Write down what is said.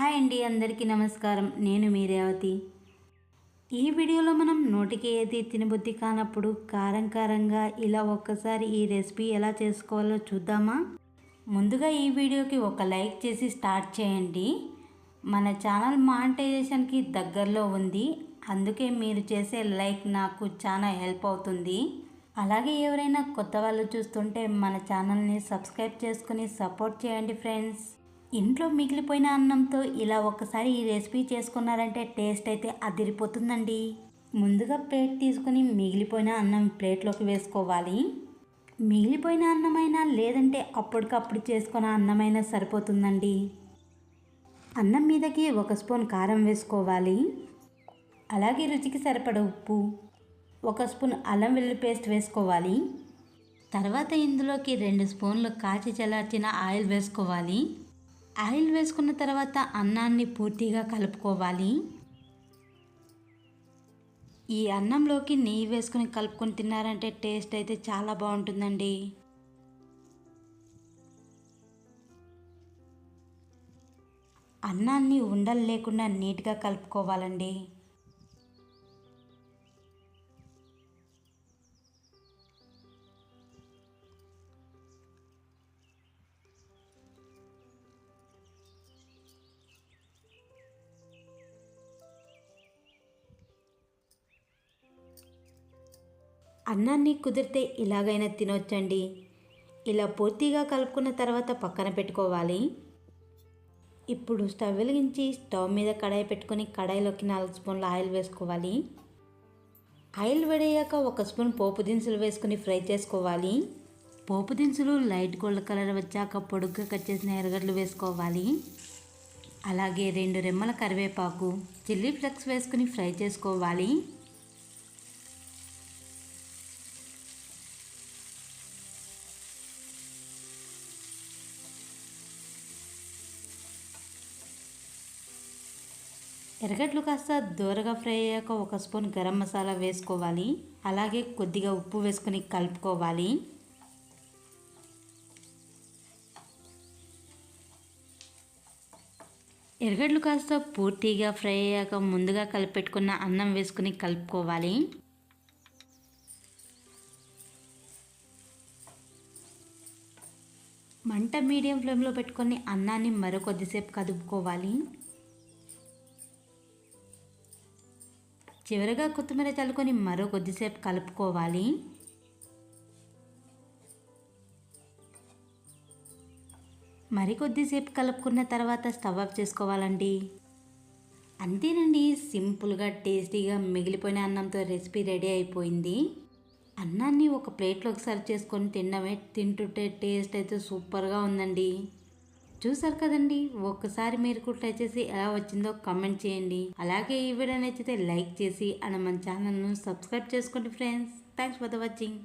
Hi అండి అందరికీ నమస్కారం. నేను మీ రేవతి. ఈ వీడియోలో మనం నోటికి ఏది తినబుద్ధి కానప్పుడు కారం కారంగా ఇలా ఒక్కసారి ఈ రెసిపీ ఎలా చేసుకోవాలో చూద్దామా? ముందుగా ఈ వీడియోకి ఒక లైక్ చేసి స్టార్ట్ చేయండి. మన ఛానల్ మానిటైజేషన్కి దగ్గరలో ఉంది. అందుకే మీరు చేసే లైక్ నాకు చాలా హెల్ప్ అవుతుంది. అలాగే ఎవరైనా కొత్త వాళ్ళు చూస్తుంటే మన ఛానల్ని సబ్స్క్రైబ్ చేసుకుని సపోర్ట్ చేయండి ఫ్రెండ్స్. ఇంట్లో మిగిలిపోయిన అన్నంతో ఇలా ఒక్కసారి ఈ రెసిపీ చేసుకున్నారంటే టేస్ట్ అయితే అదిరిపోతుందండి. ముందుగా ప్లేట్ తీసుకుని మిగిలిపోయిన అన్నం ప్లేట్లోకి వేసుకోవాలి. మిగిలిపోయిన అన్నమైనా లేదంటే అప్పటికప్పుడు చేసుకున్న అన్నమైనా సరిపోతుందండి. అన్నం మీదకి ఒక స్పూన్ కారం వేసుకోవాలి. అలాగే రుచికి సరిపడ ఉప్పు ఒక స్పూన్ అల్లం వెల్లుల్లి పేస్ట్ వేసుకోవాలి. తర్వాత ఇందులోకి రెండు స్పూన్లు కాచి చల్లార్చిన ఆయిల్ వేసుకోవాలి. ఆయిల్ వేసుకున్న తర్వాత అన్నాన్ని పూర్తిగా కలుపుకోవాలి. ఈ అన్నంలోకి నెయ్యి వేసుకుని కలుపుకొని తిన్నారంటే టేస్ట్ అయితే చాలా బాగుంటుందండి. అన్నాన్ని ఉండలు లేకుండా నీట్గా కలుపుకోవాలండి. అన్నాన్ని కుదిరితే ఇలాగైనా తినొచ్చండి. ఇలా పూర్తిగా కలుపుకున్న తర్వాత పక్కన పెట్టుకోవాలి. ఇప్పుడు స్టవ్ వెలిగించి స్టవ్ మీద కడాయి పెట్టుకొని కడాయిలోకి నాలుగు స్పూన్ల ఆయిల్ వేసుకోవాలి. ఆయిల్ వేడయ్యాక ఒక స్పూన్ పోపు దినుసులు వేసుకుని ఫ్రై చేసుకోవాలి. పోపు దినుసులు లైట్ గోల్డ్ కలర్ వచ్చాక పొడుగ్గా కట్ చేసిన ఎరగడ్లు వేసుకోవాలి. అలాగే రెండు రెమ్మల కరివేపాకు చిల్లీ ఫ్లెక్స్ వేసుకుని ఫ్రై చేసుకోవాలి. ఎర్రగడ్డలు కాస్త దూరగా ఫ్రై అయ్యాక ఒక స్పూన్ గరం మసాలా వేసుకోవాలి. అలాగే కొద్దిగా ఉప్పు వేసుకొని కలుపుకోవాలి. ఎర్రగడ్డలు కాస్త పూర్తిగా ఫ్రై అయ్యాక ముందుగా కలిపెట్టుకున్న అన్నం వేసుకుని కలుపుకోవాలి. మంట మీడియం ఫ్లేమ్లో పెట్టుకొని అన్నాన్ని మరో కొద్దిసేపు కదుపుకోవాలి. చివరగా కొత్తిమీర చల్లుకొని మరో కొద్దిసేపు కలుపుకోవాలి. మరి కొద్దిసేపు కలుపుకున్న తర్వాత స్టవ్ ఆఫ్ చేసుకోవాలండి. అంతేనండి సింపుల్గా టేస్టీగా మిగిలిపోయిన అన్నంతో రెసిపీ రెడీ అయిపోయింది. అన్నాన్ని ఒక ప్లేట్లోకి సర్వ్ చేసుకొని తినడమే తింటుంటే టేస్ట్ అయితే సూపర్గా ఉందండి. చూసారు కదండి? ఒక్కసారి మీరు కూడా ట్రై చేసి ఎలా వచ్చిందో కామెంట్ చేయండి. అలాగే ఈ వీడియో నచ్చితే లైక్ చేసి అండ్ మన ఛానల్ను సబ్స్క్రైబ్ చేసుకోండి friends thanks for the watching